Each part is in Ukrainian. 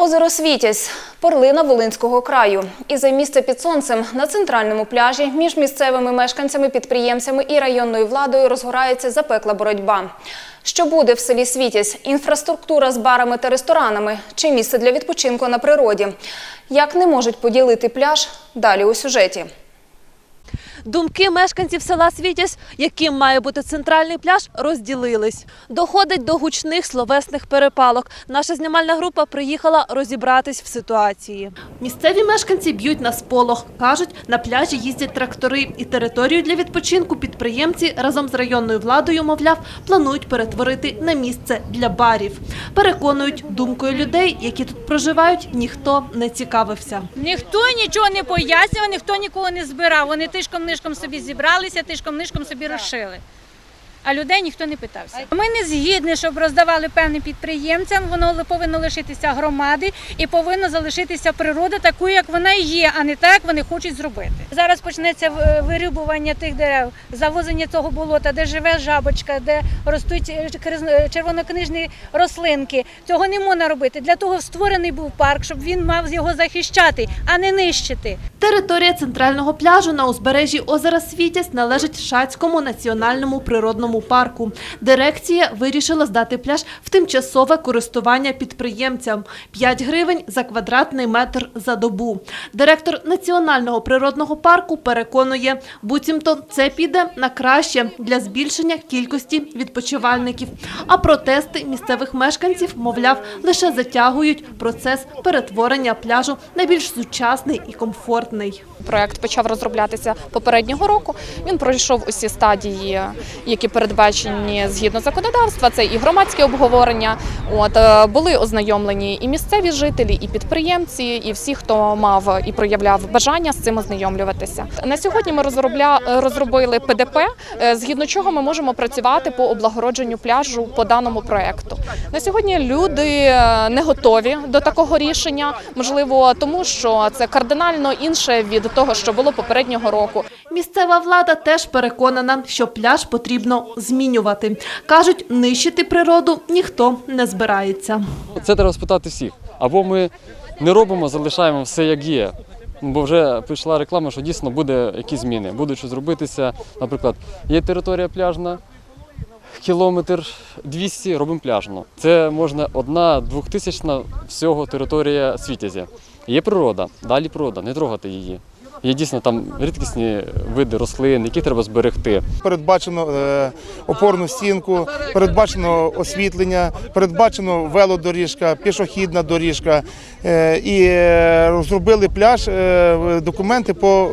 Озеро Світязь – перлина Волинського краю. І за місце під сонцем на центральному пляжі між місцевими мешканцями, підприємцями і районною владою розгорається запекла боротьба. Що буде в селі Світязь? Інфраструктура з барами та ресторанами чи місце для відпочинку на природі? Як не можуть поділити пляж? Далі у сюжеті. Думки мешканців села Світязь, яким має бути центральний пляж, розділились. Доходить до гучних словесних перепалок. Наша знімальна група приїхала розібратись в ситуації. Місцеві мешканці б'ють на сполох. Кажуть, на пляжі їздять трактори і територію для відпочинку підприємці разом з районною владою, мовляв, планують перетворити на місце для барів. Переконують, думкою людей, які тут проживають, ніхто не цікавився. Ніхто нічого не пояснював, ніхто нікого не збирав. Вони тишком-нишком собі зібралися, тишком-нишком собі розшили. А людей ніхто не питався. Ми не згідні, щоб роздавали певним підприємцям. Воно повинно лишитися громади і повинна залишитися природа такою, як вона є, а не так, як вони хочуть зробити. Зараз почнеться вирубування тих дерев, завозення цього болота, де живе жабочка, де ростуть е, е, червонокнижні рослинки. Цього не можна робити. Для того створений був парк, щоб він мав його захищати, а не нищити. Територія центрального пляжу на узбережжі озера Світязь належить Шацькому національному природному парку. Дирекція вирішила здати пляж в тимчасове користування підприємцям – 5 гривень за квадратний метр за добу. Директор національного природного парку переконує, буцімто це піде на краще для збільшення кількості відпочивальників. А протести місцевих мешканців, мовляв, лише затягують процес перетворення пляжу на більш сучасний і комфортний. Проект почав розроблятися попереднього року. Він пройшов усі стадії, які передбачені згідно законодавства. Це і громадське обговорення. От е, були ознайомлені і місцеві жителі, і підприємці, і всі, хто мав і проявляв бажання з цим ознайомлюватися. На сьогодні ми розробля розробили ПДП, е, згідно чого ми можемо працювати по облагородженню пляжу по даному проекту. На сьогодні люди е, не готові до такого рішення, можливо, тому що це кардинально інше від того, що було попереднього року. Місцева влада теж переконана, що пляж потрібно змінювати. Кажуть, нищити природу ніхто не збирається. Це треба спитати всіх. Або ми не робимо, залишаємо все як є. Бо вже пішла реклама, що дійсно буде якісь зміни. Будуть щось робитися. Наприклад, є територія пляжна, кілометр 200, робимо пляжну. Це можна одна двохтисячна всього територія світязя. Є природа, далі природа, не трогати її. Є дійсно там рідкісні види рослин, які треба зберегти. Передбачено е, опорну стінку, передбачено освітлення, передбачено велодоріжка, пішохідна доріжка. Е, І розробили пляж, е, документи по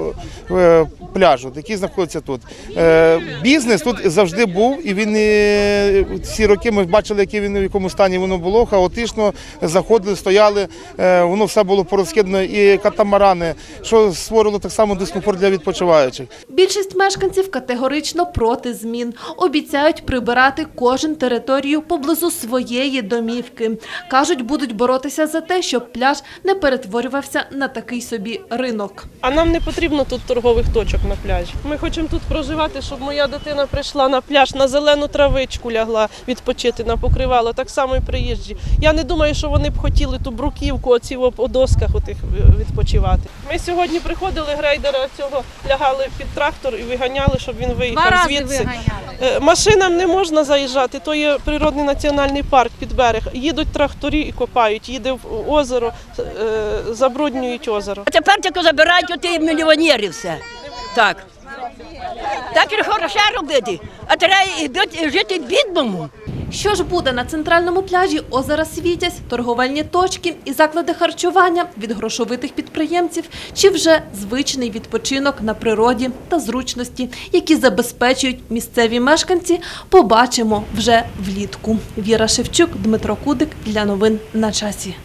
пляжу, який знаходиться тут. Е, Бізнес тут завжди був, і він е, ці роки ми бачили, який він в якому стані воно було. Хаотично заходили, стояли, е, воно все було порозкидано, і катамарани, що створило так само дискомфорт для відпочиваючих. Більшість мешканців категорично проти змін. Обіцяють прибирати кожен територію поблизу своєї домівки. Кажуть, будуть боротися за те, щоб пляж не перетворювався на такий собі ринок. А нам не потрібно тут торгових точок на пляжі. Ми хочемо тут проживати, щоб моя дитина прийшла на пляж, на зелену травичку лягла відпочити на покривало, так само і приїжджі. Я не думаю, що вони б хотіли ту бруківку, оці по досках отих е, відпочивати. Ми сьогодні приходили грейдера цього, лягали під трактор і виганяли, щоб він Два виїхав рази звідси. виганяли. Е, Машинам не можна заїжджати, то є природний національний парк під берег. Їдуть тракторі і копають, їде в озеро, е, забруднюють озеро. А тепер тільки забирають оті мільйонерів все. Так. Так і хороше робити. А треба бити- жити бідному. Що ж буде на центральному пляжі озера Світязь, торговельні точки і заклади харчування від грошовитих підприємців, чи вже звичний відпочинок на природі та зручності, які забезпечують місцеві мешканці, побачимо вже влітку. Віра Шевчук, Дмитро Кудик для новин на часі.